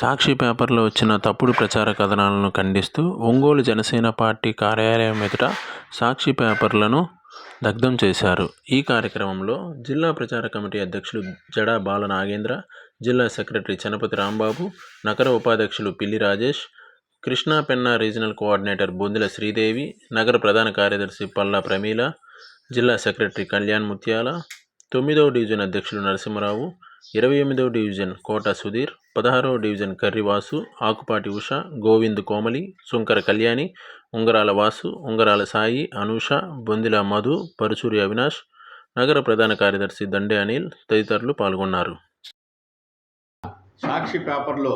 సాక్షి పేపర్లో వచ్చిన తప్పుడు ప్రచార కథనాలను ఖండిస్తూ ఒంగోలు జనసేన పార్టీ కార్యాలయం ఎదుట సాక్షి పేపర్లను దగ్ధం చేశారు. ఈ కార్యక్రమంలో జిల్లా ప్రచార కమిటీ అధ్యక్షులు జడా బాల నాగేంద్ర జిల్లా సెక్రటరీ చనపతి రాంబాబు నగర ఉపాధ్యక్షులు పిల్లి రాజేష్ కృష్ణా పెన్నా రీజనల్ కోఆర్డినేటర్ బొందిల శ్రీదేవి నగర ప్రధాన కార్యదర్శి పల్లా ప్రమీల జిల్లా సెక్రటరీ కళ్యాణ్ ముత్యాల తొమ్మిదవ డివిజన్ అధ్యక్షులు నరసింహరావు ఇరవై ఎనిమిదవ డివిజన్ కోట సుధీర్ పదహారవ డివిజన్ కర్రివాసు ఆకుపాటి ఉష గోవింద్ కోమలి సుంకర కళ్యాణి ఉంగరాల వాసు ఉంగరాల సాయి అనూష బొందిల మధు పరుచూరి అవినాష్ నగర ప్రధాన కార్యదర్శి దండే అనిల్ తదితరులు పాల్గొన్నారు. సాక్షి పేపర్లో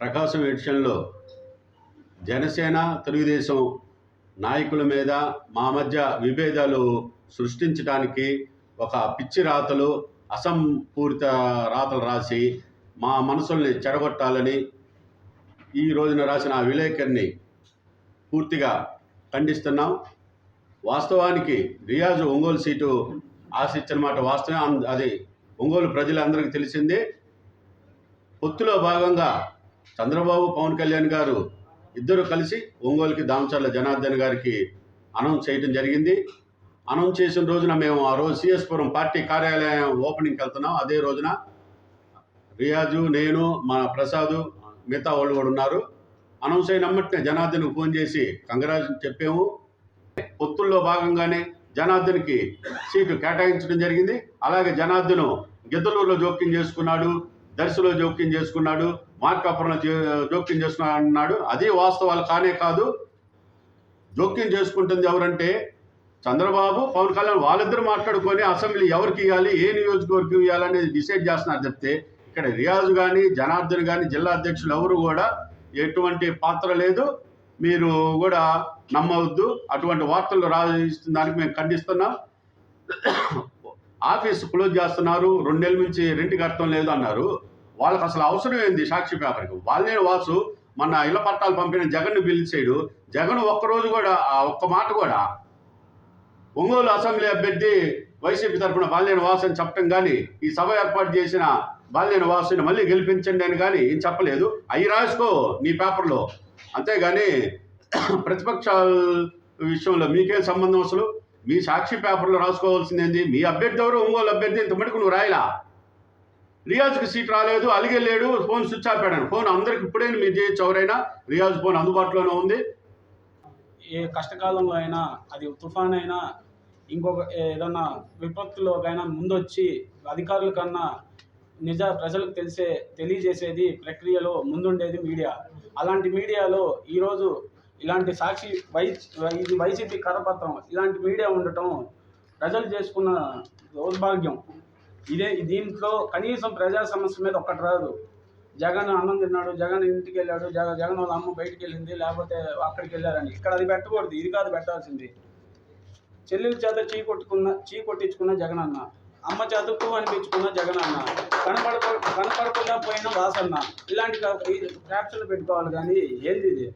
ప్రకాశం ఎడిషన్లో జనసేన తెలుగుదేశం నాయకుల మీద మా మధ్య విభేదాలు సృష్టించడానికి ఒక పిచ్చి రాతలు అసంపూరిత రాతలు రాసి మా మనసుల్ని చెడగొట్టాలని ఈ రోజున రాసిన ఆ విలేకరిని పూర్తిగా ఖండిస్తున్నాం. వాస్తవానికి రియాజ్ ఒంగోలు సీటు ఆశించిన మాట వాస్తవం అది ఒంగోలు ప్రజలందరికీ తెలిసిందే. పొత్తులో భాగంగా చంద్రబాబు పవన్ కళ్యాణ్ గారు ఇద్దరు కలిసి ఒంగోలుకి దామచర్ల జనార్దన్ గారికి అనౌన్స్ చేయడం జరిగింది. అనౌన్స్ చేసిన రోజున మేము ఆ రోజు సిఎస్పురం పార్టీ కార్యాలయం ఓపెనింగ్కి వెళ్తున్నాం. అదే రోజున రియాజు నేను మన ప్రసాదు మిగతా వాళ్ళు కూడా ఉన్నారు. అనౌన్స్ అయినమ్మటినే జనార్దన్కి ఫోన్ చేసి కంగరాజు చెప్పాము. పొత్తుల్లో భాగంగానే జనార్దన్కి సీటు కేటాయించడం జరిగింది. అలాగే జనార్దను గిద్దలూరులో జోక్యం చేసుకున్నాడు దర్శిలో జోక్యం చేసుకున్నాడు మార్కాపురంలో జోక్యం చేసుకున్నాడు. అది వాస్తవాలు కానే కాదు. జోక్యం చేసుకుంటుంది ఎవరంటే చంద్రబాబు పవన్ కళ్యాణ్ వాళ్ళిద్దరు మాట్లాడుకొని అసెంబ్లీ ఎవరికి ఇవ్వాలి ఏ నియోజకవర్గం ఇవ్వాలనేది డిసైడ్ చేస్తున్నారు చెప్తే ఇక్కడ రియాజు కానీ జనార్దన్ కానీ జిల్లా అధ్యక్షులు ఎవరు కూడా ఎటువంటి పాత్ర లేదు. మీరు కూడా నమ్మవద్దు. అటువంటి వార్తలు రాయిస్తున్న దానికి మేము ఖండిస్తున్నాం. ఆఫీస్ క్లోజ్ చేస్తున్నారు. రెండు నెలల నుంచి రెంట్కి అర్థం లేదు అన్నారు వాళ్ళకి అసలు అవసరం ఏంది సాక్షి పేపర్కి? వాళ్ళనే వాసు మన ఇళ్ళ పట్టాలు పంపిన జగన్ పిలిచేయడు జగన్ ఒక్కరోజు కూడా ఆ ఒక్క మాట కూడా ఒంగోలు అసెంబ్లీ అభ్యర్థి వైసీపీ తరఫున బాల్యన వాసు చెప్పటం చెప్పడం కానీ ఈ సభ ఏర్పాటు చేసిన బాల్యన వాసుని మళ్ళీ గెలిపించండి అని కానీ ఏం చెప్పలేదు. అవి రాసుకో నీ పేపర్లో. అంతేగాని ప్రతిపక్షాల విషయంలో మీకేం సంబంధం అసలు? మీ సాక్షి పేపర్లో రాసుకోవాల్సింది మీ అభ్యర్థి ఎవరు? ఒంగోలు అభ్యర్థి ఇంత మటుకు నువ్వు రాయలా? రియాజ్కి సీట్ రాలేదు అలిగే లేడు ఫోన్ స్విచ్ ఆపాడాను ఫోన్ అందరికి ఇప్పుడే మీరు చేయొచ్చు ఎవరైనా? రియాజ్ ఫోన్ అందుబాటులోనే ఉంది. ఏ కష్టకాలంలో అయినా అది తుఫాన్ అయినా ఇంకొక ఏదన్నా విపత్తులోకైనా ముందొచ్చి అధికారుల కన్నా నిజ ప్రజలకు తెలిసే తెలియజేసేది ప్రక్రియలో ముందుండేది మీడియా. అలాంటి మీడియాలో ఈరోజు ఇలాంటి సాక్షి వై ఇది వైసీపీ కరపత్రం ఇలాంటి మీడియా ఉండటం ప్రజలు చేసుకున్న దౌర్భాగ్యం. ఇదే దీంట్లో కనీసం ప్రజా సమస్య మీద ఒక్కటి రాదు. జగన్ అన్నం తిన్నాడు జగన్ ఇంటికి వెళ్ళాడు జగ జగన్ వాళ్ళ అమ్మ బయటికి వెళ్ళింది లేకపోతే అక్కడికి వెళ్ళారని ఇక్కడ అది పెట్టకూడదు ఇది కాదు పెట్టాల్సింది. చెల్లెల చేత చీ కొట్టుకున్న చీ కొట్టించుకున్న జగన్ అన్న అమ్మ చేత పూ అనిపించుకున్న జగన్ అన్న కనపడక కనపడకుండా పోయిన వాసన్న ఇలాంటి క్యాప్షన్లు పెట్టుకోవాలి కానీ ఏంది ఇది?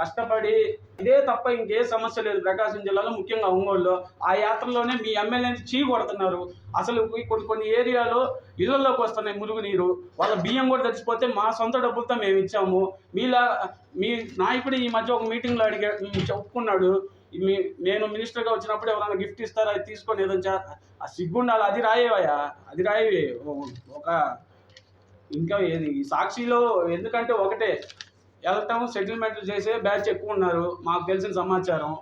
కష్టపడి ఇదే తప్ప ఇంకే సమస్య లేదు. ప్రకాశం జిల్లాలో ముఖ్యంగా ఒంగోలులో. ఆ యాత్రలోనే మీ ఎమ్మెల్యేని చీ కొడుతున్నారు. అసలు కొన్ని కొన్ని ఏరియాలో ఇళ్ళలోకి వస్తున్నాయి మురుగునీరు. వాళ్ళ బియ్యం కూడా తెచ్చిపోతే మా సొంత డబ్బులతో మేము ఇచ్చాము. మీలా మీ నాయకుడు ఈ మధ్య ఒక మీటింగ్లో అడిగా చెప్పుకున్నాడు. మీ నేను మినిస్టర్గా వచ్చినప్పుడు ఎవరైనా గిఫ్ట్ ఇస్తారా? అది తీసుకొని ఏదో చే- సిగ్గుండాలి. అది రాయేవయ్యా. అది రాయవి ఒక ఇంకా ఏది? ఈ సాక్షిలో ఎందుకంటే ఒకటే. వెళ్ళటం సెటిల్మెంట్లు చేసే బ్యాచ్ ఎక్కువ ఉన్నారు. మాకు తెలిసిన సమాచారం.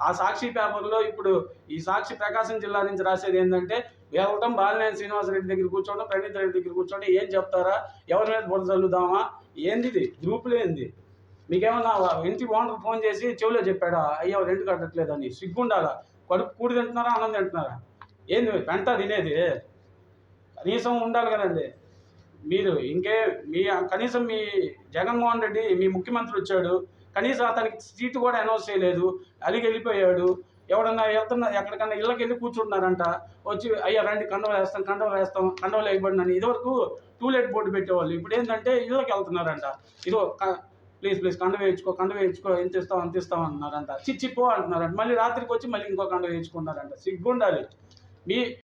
ఆ సాక్షి పేపర్లో ఇప్పుడు ఈ సాక్షి ప్రకాశం జిల్లా నుంచి రాసేది ఏంటంటే వెళ్ళటం బాలినేని శ్రీనివాసరెడ్డి దగ్గర కూర్చోవడం ప్రణీత్ రెడ్డి దగ్గర కూర్చోవడం ఏం చెప్తారా? ఎవరి మీద బురద చల్లుదామా? ఏంది ఇది? గ్రూపులు ఏంది? మీకేమన్నా ఇంటి ఓనర్ ఫోన్ చేసి చెవిలో చెప్పాడా? అయ్యో రెంట్ కట్టట్లేదని సిగ్గుండాలా? కడుపు కూడి తింటున్నారా? అన్నం తింటున్నారా? ఏంది? పెంట తినేది? కనీసం ఉండాలి కదండి. మీరు ఇంకే మీ కనీసం మీ జగన్మోహన్ రెడ్డి మీ ముఖ్యమంత్రి వచ్చాడు కనీసం అతనికి సీటు కూడా అనౌన్స్ చేయలేదు అలిగి వెళ్ళిపోయాడు ఎవడన్నా వెళ్తున్నా ఎక్కడికన్నా ఇళ్ళకి వెళ్ళి కూర్చుంటున్నారంట వచ్చి అయ్యా రండి కండవ వేస్తాం కండవ వేస్తాం కండవలు వేయబడినని ఇదివరకు టూలెట్ బోర్డు పెట్టేవాళ్ళు ఇప్పుడు ఏంటంటే ఇళ్ళకి వెళ్తున్నారంట ఇదో ప్లీజ్ ప్లీజ్ కండ వేయించుకో కండ వేయించుకో ఎంత ఇస్తాం అంత ఇస్తాం అంటున్నారంట చిచ్చిపో అంటున్నారంట మళ్ళీ రాత్రికి వచ్చి మళ్ళీ ఇంకో కండ వేయించుకున్నారంట సిగ్గుండాలి. మీ